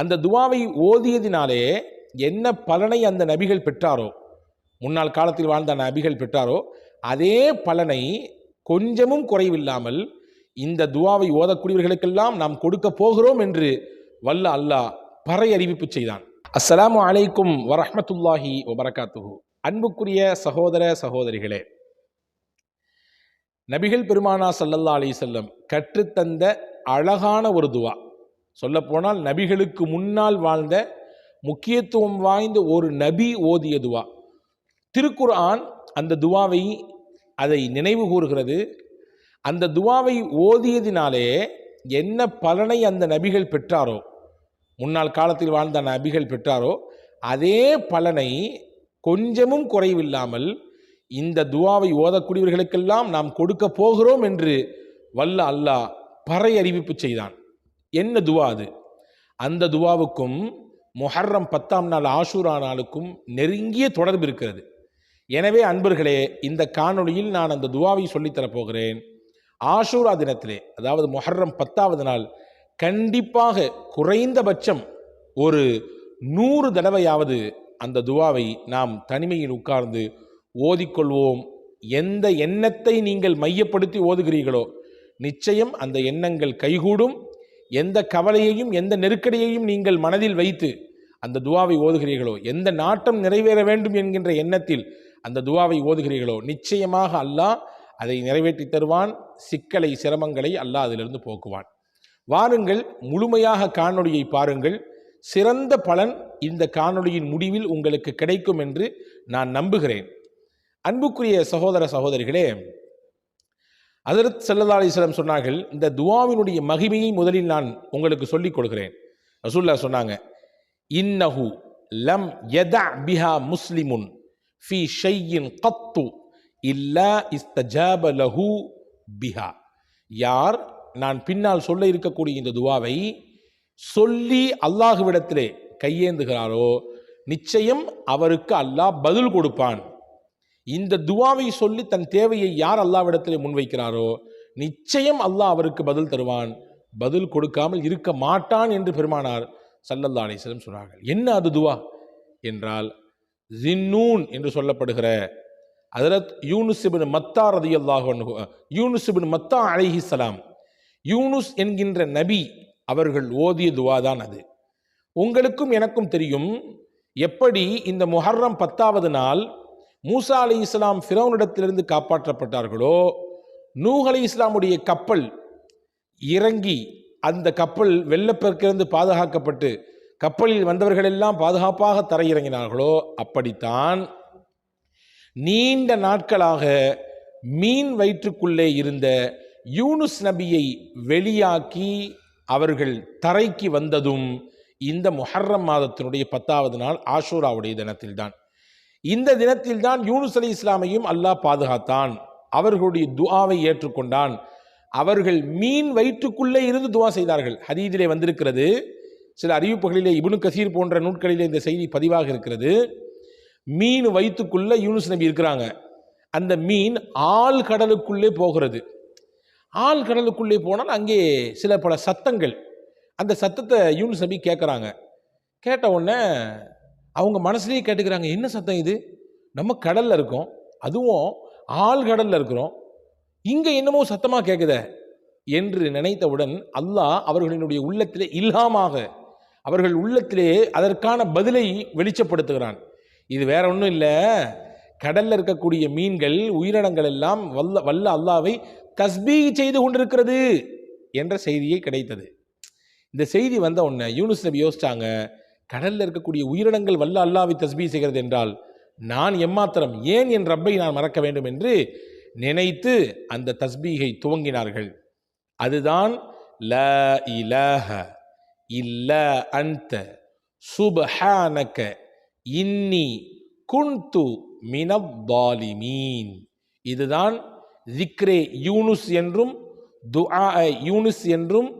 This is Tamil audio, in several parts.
அந்த துவாவை ஓதியதினாலே என்ன பலனை அந்த நபிகள் பெற்றாரோ முன்னாள் காலத்தில் வாழ்ந்த நபிகள் பெற்றாரோ அதே பலனை கொஞ்சமும் குறைவில்லாமல் இந்த துவாவை ஓதக்கூடியவர்களுக்கெல்லாம் நாம் கொடுக்க போகிறோம் என்று வல்ல அல்லாஹ் பறை அறிவிப்பு செய்தான். அஸ்ஸலாமு அலைக்கும் வரஹ்மத்துல்லாஹி வபரகாத்துஹு. அன்புக்குரிய சகோதர சகோதரிகளே நபிகள் பெருமானா சல்லல்லா அலி செல்லம் கற்றுத்தந்த அழகான ஒரு துவா. சொல்லப்போனால் நபிகளுக்கு முன்னால் வாழ்ந்த முக்கியத்துவம் வாய்ந்த ஒரு நபி ஓதிய துவா. திருக்குர்ஆன் அந்த துவாவை அதை நினைவு கூறுகிறது. அந்த துவாவை ஓதியதினாலே என்ன பலனை அந்த நபிகள் பெற்றாரோ முன்னாள் காலத்தில் வாழ்ந்த நபிகள் பெற்றாரோ அதே பலனை கொஞ்சமும் குறைவில்லாமல் இந்த துவாவை ஓதக்கூடியவர்களுக்கெல்லாம் நாம் கொடுக்க போகிறோம் என்று வல்ல அல்லாஹ் பறை அறிவிப்பு செய்தான். என்ன துவா அது? அந்த துவாவுக்கும் முஹர்ரம் பத்தாம் நாள் ஆஷூரா நாளுக்கும் நெருங்கிய தொடர்பு இருக்கிறது. எனவே அன்பர்களே இந்த காணொளியில் நான் அந்த துவாவை சொல்லித்தரப் போகிறேன் ஆஷூரா தினத்திலே அதாவது மொஹர்ரம் பத்தாவது நாள் கண்டிப்பாக குறைந்தபட்சம் ஒரு நூறு தடவையாவது அந்த துவாவை நாம் தனிமையில் உட்கார்ந்து ஓதிக்கொள்வோம். எந்த எண்ணத்தை நீங்கள் மையப்படுத்தி ஓதுகிறீர்களோ நிச்சயம் அந்த எண்ணங்கள் கைகூடும். எந்த கவலையையும் எந்த நெருக்கடியையும் நீங்கள் மனதில் வைத்து அந்த துவாவை ஓதுகிறீர்களோ எந்த நாட்டம் நிறைவேற வேண்டும் என்கின்ற எண்ணத்தில் அந்த துவாவை ஓதுகிறீர்களோ நிச்சயமாக அல்லாஹ் அதை நிறைவேற்றி தருவான் சிக்கலை சிரமங்களை அல்லாஹ் அதிலிருந்து போக்குவான். வாருங்கள் முழுமையாக காணொளியை பாருங்கள். சிறந்த பலன் இந்த காணொளியின் முடிவில் உங்களுக்கு கிடைக்கும் என்று நான் நம்புகிறேன். அன்புக்குரிய சகோதர சகோதரிகளே அதரத் சல்லா அலிஸ்லம் சொன்னார்கள் இந்த துவாவினுடைய மகிமையை முதலில் நான் உங்களுக்கு சொல்லிக் கொடுக்கிறேன் ரசூல்லா சொன்னாங்க இன்னஹு லம் யதா பிஹா முஸ்லிமுன் ஃபி ஷையின் கத்து இல்லா இஸ்தஜாப லஹு பிஹா. யார் நான் பின்னால் சொல்ல இருக்கக்கூடிய இந்த துவாவை சொல்லி அல்லாஹுவிடத்திலே கையேந்துகிறாரோ நிச்சயம் அவருக்கு அல்லாஹ் பதில் கொடுப்பான். இந்த துவாவை சொல்லி தன் தேவையை யார் அல்லாவிடத்திலே முன்வைக்கிறாரோ நிச்சயம் அல்லாஹ் அவருக்கு பதில் தருவான். பதில் கொடுக்காமல் இருக்க மாட்டான் என்று பெருமானார் சல்லல்லா அலிஸ்லம் சொன்னார்கள். என்ன அது துவா? என்றால் ஜின்னூன் என்று சொல்லப்படுகிற அதரத் யூனுசிபின் மத்தா ரதி அல்லாஹ் யூனுசிபின் மத்தா அலிஹிசலாம் யூனுஸ் என்கின்ற நபி அவர்கள் ஓதிய துவா தான் அது. உங்களுக்கும் எனக்கும் தெரியும் எப்படி இந்த முஹர்ரம் பத்தாவது நாள் மூசா அலி இஸ்லாம் ஃபிரௌனிடத்திலிருந்து காப்பாற்றப்பட்டார்களோ? நூஹ் அலி இஸ்லாமுடைய கப்பல் இறங்கி அந்த கப்பல் வெள்ளப்பெருக்கிலிருந்து பாதுகாக்கப்பட்டு கப்பலில் வந்தவர்கள் எல்லாம் பாதுகாப்பாக தரையிறங்கினார்களோ? அப்படித்தான். நீண்ட நாட்களாக மீன் வயிற்றுக்குள்ளே இருந்த யூனுஸ் நபியை வெளியாக்கி அவர்கள் தரைக்கு வந்ததும் இந்த முஹர்ரம் மாதத்தினுடைய பத்தாவது நாள் ஆஷூராவுடைய தினத்தில்தான். இந்த தினத்தில் தான் யூனுஸ் அலி இஸ்லாமையும் அல்லாஹ் பாதுகாத்தான். அவர்களுடைய துவாவை ஏற்றுக்கொண்டான். அவர்கள் மீன் வயிற்றுக்குள்ளே இருந்து துவா செய்தார்கள். ஹதீதிலே வந்திருக்கிறது. சில அறிவிப்புகளிலே இபுனு கசீர் போன்ற நூட்களிலே இந்த செய்தி பதிவாக இருக்கிறது. மீன் வயிற்றுக்குள்ளே யூனுஸ் நபி இருக்கிறாங்க. அந்த மீன் ஆள் கடலுக்குள்ளே போகிறது. ஆள் கடலுக்குள்ளே போனால் அங்கே சில பல சத்தங்கள். அந்த சத்தத்தை யூனுஸ் நபி கேட்குறாங்க. கேட்ட உடனே அவங்க மனசுலேயே கேட்டுக்கிறாங்க என்ன சத்தம் இது? நம்ம கடலில் இருக்கோம். அதுவும் ஆள் இருக்கிறோம். இங்கே என்னமோ சத்தமாக கேட்குத என்று நினைத்தவுடன் அல்லாஹ் அவர்களினுடைய உள்ளத்திலே இல்லாமாக அவர்கள் உள்ளத்திலே அதற்கான பதிலை வெளிச்சப்படுத்துகிறான். இது வேற ஒன்றும் இல்லை. கடலில் இருக்கக்கூடிய மீன்கள் உயிரினங்கள் எல்லாம் வல்ல வல்ல அல்லாவை தஸ்பீ செய்து கொண்டிருக்கிறது என்ற செய்தியை கிடைத்தது. இந்த செய்தி வந்த உடனே யூனிஸ் நபி யோசிச்சாங்க கடலில் இருக்கக்கூடிய உயிரினங்கள் வல்ல அல்லாவை தஸ்பீ செய்கிறது என்றால் நான் எம்மாத்திரம் ஏன் என் ரப்பை நான் மறக்க வேண்டும் என்று நினைத்து அந்த தஸ்பீகை துவங்கினார்கள். அதுதான் ல இலஹ இல்ல அந்த சுபஹானக இன்னி குன்து மினப்பாலிமீன் இதுதான் ஜிக்ரே யூனுஸ் என்றும் துஆ யூனுஸ் என்றும்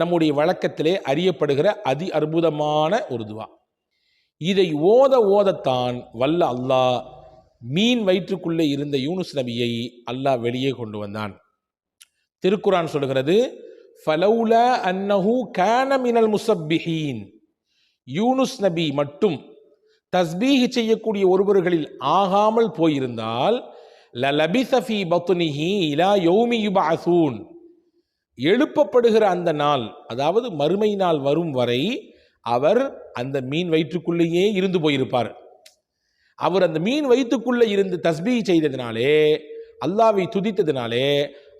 நம்முடைய வழக்கத்திலே அறியப்படுகிற அதி அற்புதமான ஒரு துவா. இதை ஓத ஓதத்தான் வல்ல அல்லாஹ் மீன் வயிற்றுக்குள்ளே இருந்த யூனுஸ் நபியை அல்லாஹ் வெளியே கொண்டு வந்தான். திருக்குரான் சொல்கிறது ஃபலௌல அன்னஹு கான மினல் முசப்பிஹீன். யூனுஸ் நபி மட்டும் தஸ்பீஹ் செய்யக்கூடிய ஒருவர்களில் ஆகாமல் போயிருந்தால் லலபிசஃபி பத்துனிஹி இலா யௌமி யுபஅசூன் எழுப்பப்படுகிற அந்த நாள் அதாவது மறுமை நாள் வரும் வரை அவர் அந்த மீன் வயிற்றுக்குள்ளேயே இருந்து போயிருப்பார். அவர் அந்த மீன் வயிற்றுக்குள்ளே இருந்து தஸ்பீ செய்ததினாலே அல்லாவை துதித்ததினாலே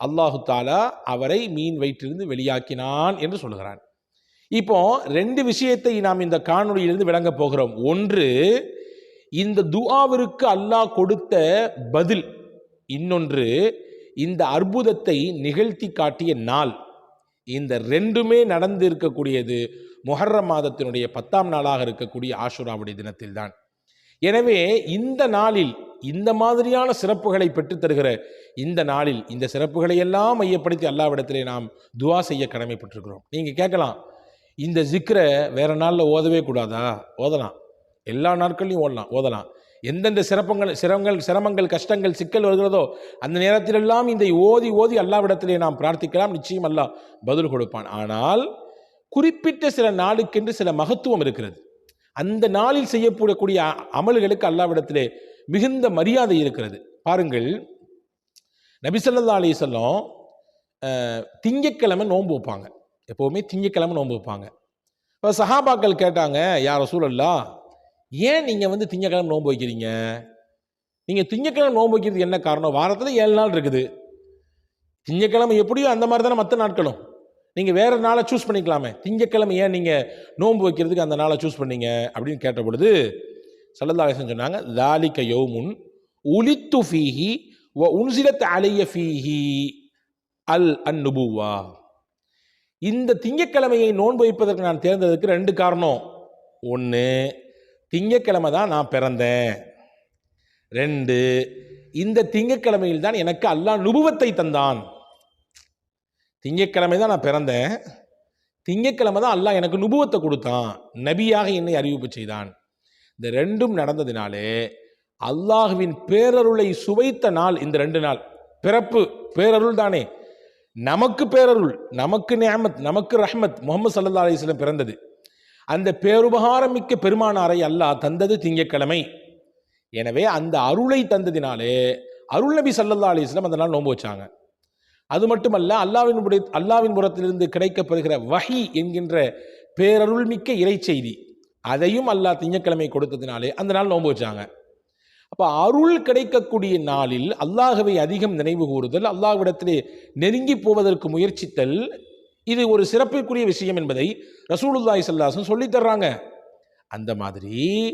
அல்லாஹு தாலா அவரை மீன் வயிற்றிலிருந்து வெளியாக்கினான் என்று சொல்கிறான் இப்போ ரெண்டு விஷயத்தை நாம் இந்த காணொளியிலிருந்து விளங்க போகிறோம். ஒன்று இந்த துஆவிற்கு அல்லாஹ் கொடுத்த பதில். இன்னொன்று இந்த அற்புதத்தை நிகழ்த்தி காட்டிய நாள். இந்த ரெண்டுமே நடந்து இருக்கக்கூடியது முஹர்ரம் மாதத்தினுடைய பத்தாம் நாளாக இருக்கக்கூடிய ஆஷுராவுடைய தினத்தில்தான். எனவே இந்த நாளில் இந்த மாதிரியான சிறப்புகளை பெற்றுத் தருகிற இந்த நாளில் இந்த சிறப்புகளை எல்லாம் மையப்படுத்தி அல்லாவிடத்திலே நாம் துவா செய்ய கடமைப்பட்டிருக்கிறோம். நீங்க கேட்கலாம் இந்த ஜிக்ரை வேற நாளில் ஓதவே கூடாதா? ஓதலாம். எல்லா நாட்கள்லையும் ஓடலாம். ஓதலாம். எந்தெந்த சிறப்பங்கள் சிரமங்கள் சிரமங்கள் கஷ்டங்கள் சிக்கல் வருகிறதோ அந்த நேரத்திலெல்லாம் இந்த ஓதி ஓதி அல்லாவிடத்திலே நாம் பிரார்த்திக்கலாம். நிச்சயம் அல்லாஹ் பதில் கொடுப்பான். ஆனால் குறிப்பிட்ட சில நாளுக்கென்று சில மகத்துவம் இருக்கிறது. அந்த நாளில் செய்யப்படக்கூடிய அமல்களுக்கு அல்லாவிடத்திலே மிகுந்த மரியாதை இருக்கிறது. பாருங்கள் நபிசல்லா அலிசல்லம் திங்கக்கிழமை நோன்பு வைப்பாங்க. எப்போவுமே திங்கக்கிழமை நோன்பு வைப்பாங்க. இப்போ சஹாபாக்கள் கேட்டாங்க யார் சூழல்லா ஏன் நீங்கள் வந்து திங்கக்கிழமை நோன்பு வைக்கிறீங்க? நீங்கள் திங்கக்கிழமை நோன்பு வைக்கிறதுக்கு என்ன காரணம்? வாரத்தில் ஏழு நாள் இருக்குது. திங்கக்கிழமை எப்படியோ அந்த மாதிரி தானே மற்ற நாட்களும். நீங்கள் வேறு நாளை சூஸ் பண்ணிக்கலாமே. திங்கக்கிழமை ஏன் நீங்கள் நோன்பு வைக்கிறதுக்கு அந்த நாளை சூஸ் பண்ணீங்க? அப்படின்னு கேட்ட பொழுது சல்லல்லாஹன் சொன்னாங்க தாலிக்க யௌமுன் உலித்து ஃபீஹி வ உன்சிலத் அலைய ஃபீஹி அல் அந்நுபுவா இந்த திங்கக்கிழமையை நோன்பு வைப்பதற்கு நான் தேர்ந்ததுக்கு ரெண்டு காரணம். ஒன்று திங்கக்கிழமை தான் நான் பிறந்தேன். ரெண்டு இந்த திங்கக்கிழமையில் தான் எனக்கு அல்லாஹ் நுபுவத்தை தந்தான். திங்கக்கிழமை தான் நான் பிறந்தேன். திங்கக்கிழமை தான் அல்லாஹ் எனக்கு நுபுவத்தை கொடுத்தான். நபியாக என்னை அறிவிப்பு செய்தான். இந்த ரெண்டும் நடந்ததினாலே அல்லாஹுவின் பேரருளை சுவைத்த நாள் இந்த ரெண்டு நாள். பிறப்பு பேரருள் தானே. நமக்கு பேரருள் நமக்கு நேமத் நமக்கு ரஹ்மத் முகமது சல்லா அலிஸ்லம் பிறந்தது. அந்த பேருபகாரம் மிக்க பெருமானாரை அல்லாஹ் தந்தது திங்கட்கிழமை. எனவே அந்த அருளை தந்ததினாலே அருள் நபி சல்லல்லா அலிஸ்லாம் அந்த நாள் நோன்பு வச்சாங்க. அது மட்டுமல்ல அல்லாவின் அல்லாவின் புறத்திலிருந்து கிடைக்கப்படுகிற வகி என்கின்ற பேரருள் மிக்க இறை செய்தி அதையும் அல்லாஹ் திங்கக்கிழமை கொடுத்ததினாலே அந்த நாள் நோன்பு வச்சாங்க. அப்போ அருள் கிடைக்கக்கூடிய நாளில் அல்லாஹவை அதிகம் நினைவு கூறுதல் அல்லாஹ்விடத்திலே நெருங்கி போவதற்கு முயற்சித்தல் இது ஒரு சிறப்பிற்குரிய விஷயம் என்பதை ரசூலுல்லாய் சல்லாசன் சொல்லித் தர்றாங்க. அந்த மாதிரி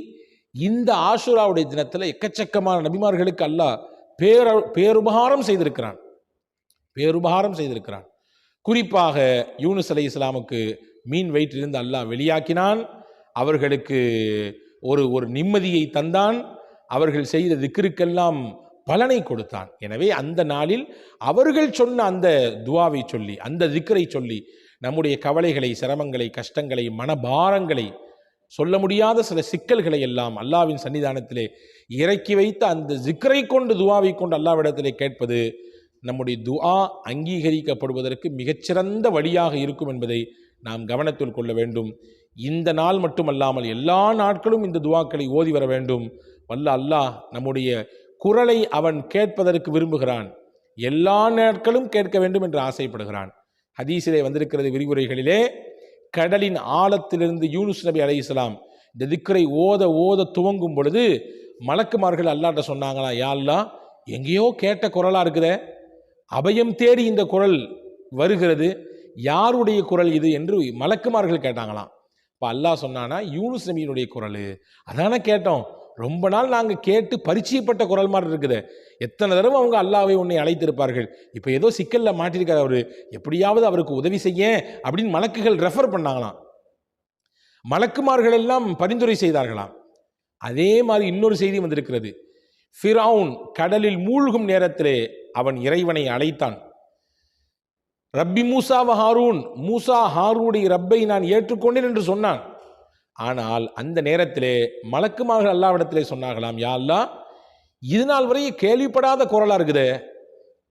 இந்த ஆஷுராவுடைய தினத்தில் எக்கச்சக்கமான நபிமார்களுக்கு அல்லாஹ் பேர பேருபகாரம் செய்திருக்கிறான். பேருபகாரம் செய்திருக்கிறான். குறிப்பாக யூனுஸ் அலை இஸ்லாமுக்கு மீன் வயிற்றிலிருந்து அல்லாஹ் வெளியாக்கினான். அவர்களுக்கு ஒரு ஒரு நிம்மதியை தந்தான். அவர்கள் செய்த திக்கிற்கெல்லாம் பலனை கொடுத்தான். எனவே அந்த நாளில் அவர்கள் சொன்ன அந்த துவாவை சொல்லி அந்த திக்கரை சொல்லி நம்முடைய கவலைகளை சிரமங்களை கஷ்டங்களை மனபாரங்களை சொல்ல முடியாத சில சிக்கல்களை எல்லாம் அல்லாவின் சன்னிதானத்திலே இறக்கி வைத்த அந்த ஜிக்கரை கொண்டு துவாவை கொண்டு அல்லாவிடத்திலே கேட்பது நம்முடைய துஆ அங்கீகரிக்கப்படுவதற்கு மிகச்சிறந்த வழியாக இருக்கும் என்பதை நாம் கவனத்தில் கொள்ள வேண்டும். இந்த நாள் மட்டுமல்லாமல் எல்லா நாட்களும் இந்த துவாக்களை ஓதி வர வேண்டும். வல்ல அல்லாஹ் நம்முடைய குரலை அவன் கேட்பதற்கு விரும்புகிறான். எல்லா நாட்களும் கேட்க வேண்டும் என்று ஆசைப்படுகிறான். ஹதீஸிலே வந்திருக்கிறது விரிவுரைகளிலே கடலின் ஆழத்திலிருந்து யூனுஸ் நபி அலைஹிஸ்ஸலாம் இந்த திக்கரை ஓத ஓத துவங்கும் பொழுது மலக்குமார்கள் அல்லாட்ட சொன்னாங்களா யா எங்கேயோ கேட்ட குரலா இருக்குதே? அபயம் தேடி இந்த குரல் வருகிறது. யாருடைய குரல் இது? என்று மலக்குமார்கள் கேட்டாங்களாம். இப்போ அல்லாஹ் சொன்னானா யூனுஸ் நபியினுடைய குரல். அதானே கேட்டோம். ரொம்ப நாள் நாங்கள் கேட்டு பரிச்சயப்பட்ட குரல் மாதிரி இருக்குது. எத்தனை தடவை அவங்க அல்லாவை உன்னை அழைத்திருப்பார்கள்? இப்போ ஏதோ சிக்கலில் மாட்டியிருக்கார் அவர். எப்படியாவது அவருக்கு உதவி செய்ய அப்படின்னு மலக்குகள் ரெஃபர் பண்ணாங்களாம். மலக்குமார்கள் எல்லாம் பரிந்துரை செய்தார்களாம். அதே மாதிரி இன்னொரு செய்தி வந்திருக்கிறது. ஃபிரவுன் கடலில் மூழ்கும் நேரத்திலே அவன் இறைவனை அழைத்தான். ரப்பி மூசா ஹாரூன். மூசா ஹாரூடைய ரப்பை நான் ஏற்றுக்கொண்டேன் என்று சொன்னான். ஆனால் அந்த நேரத்திலே மலக்குமார்கள் அல்லாவிடத்திலே சொன்னார்களாம் யா அல்லாஹ் இது நாள் வரை கேள்விப்படாத குரலாக இருக்குது.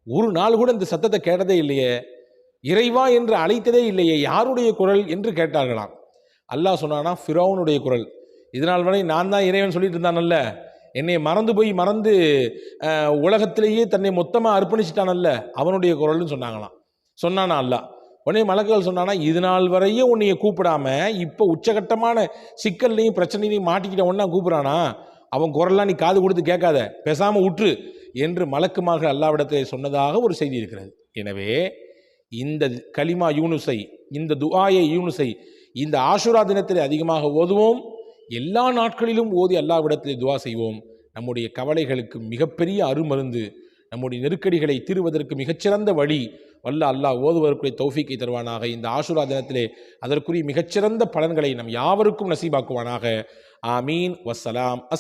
ஒரு நாள் கூட இந்த சத்தத்தை கேட்டதே இல்லையே. இறைவா என்று அழைத்ததே இல்லையே. யாருடைய குரல்? என்று கேட்டார்களாம். அல்லாஹ் சொன்னானா ஃபிரௌனுடைய குரல். இதனால் வரை நான் தான் இறைவன் சொல்லிட்டு இருந்தானல்ல. என்னை மறந்து போய் மறந்து உலகத்திலேயே தன்னை மொத்தமாக அர்ப்பணிச்சிட்டானல்ல. அவனுடைய குரல்னு சொன்னாங்களாம். சொன்னானா அல்லாஹ் உடனே மலக்குகள் சொன்னானா இது நாள் வரையும் உன்னைய கூப்பிடாம இப்போ உச்சகட்டமான சிக்கல்லையும் பிரச்சனையிலையும் மாட்டிக்கிட்ட ஒன்றா கூப்பிட்றானா? அவன் குரல்லாம் நீ காது கொடுத்து கேட்காத. பேசாமல் உற்று என்று மலக்குமாக அல்லாவிடத்தை சொன்னதாக ஒரு செய்தி இருக்கிறது. எனவே இந்த கலிமா யூனுஸை இந்த துஆயை யூனுஸை இந்த ஆஷுரா தினத்தில் அதிகமாக ஓதுவோம். எல்லா நாட்களிலும் ஓதி அல்லாவிடத்தில் துவா செய்வோம். நம்முடைய கவலைகளுக்கு மிகப்பெரிய அருமருந்து நம்முடைய நெருக்கடிகளை தீர்வதற்கு மிகச்சிறந்த வழி வல்ல அல்லாஹ் ஓதுவதற்குரிய தௌஃபிக்கை தருவானாக. இந்த ஆஷுரா தினத்திலே அதற்குரிய மிகச்சிறந்த பலன்களை நம் யாவருக்கும் நசீபாக்குவானாக. ஆமீன். வஸ்ஸலாம். அஸ்